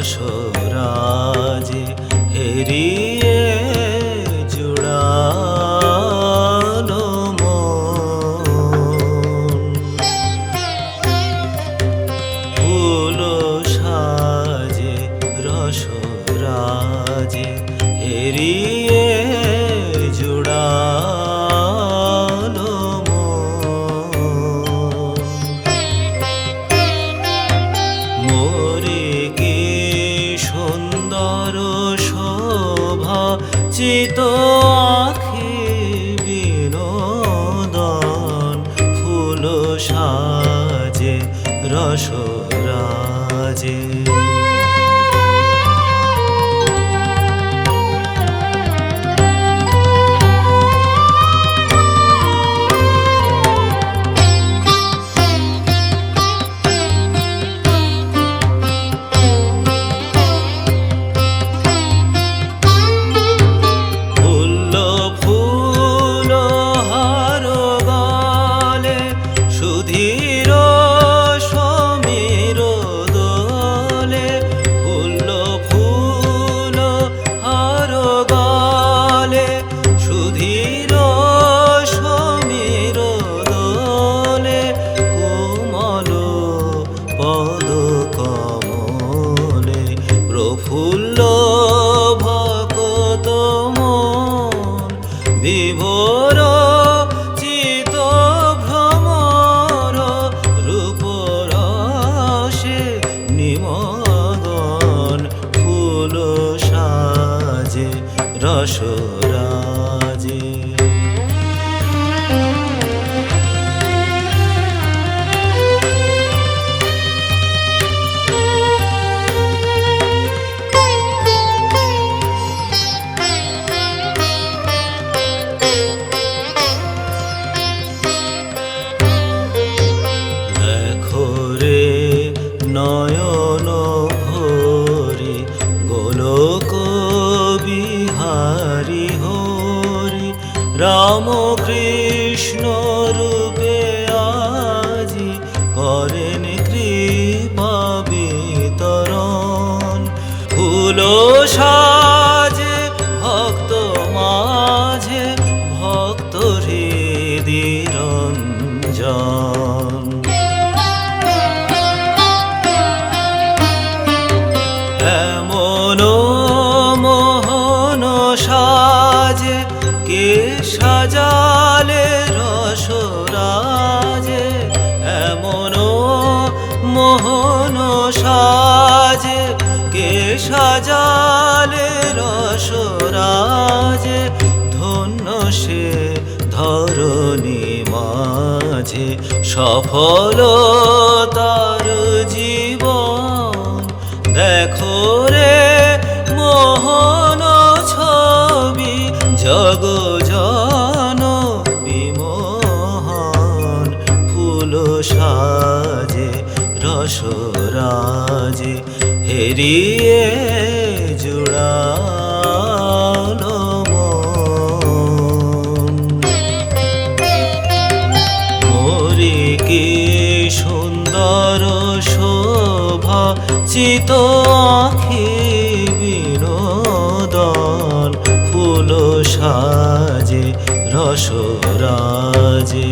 যশোরাজে হেরিয়ে জুড়ালো ফুল সাজে রসরাজে হেরিয়ে শোভা চিত আখি বিনোদন ফুল সাজে রসরাজে। বিভোর চিত ভ্রমর রূপ রসে নিমগন ফুল সাজে রসরাজে। বিহারি হরি রাম কৃষ্ণ রূপে আজি করেন সাজালে রসরাজে এমন মোহন সাজে। কে সাজালে রসরাজে, ধন্য সে ধরণী মাঝে। সফল তার জীবন দেখো রে, মোহন ছবি জগ সাজে রসরাজে হেরিয়ে জুড়ালো মোরে কি সুন্দর শোভা চিত আখি বিনোদন ফুল সাজে রসরাজে।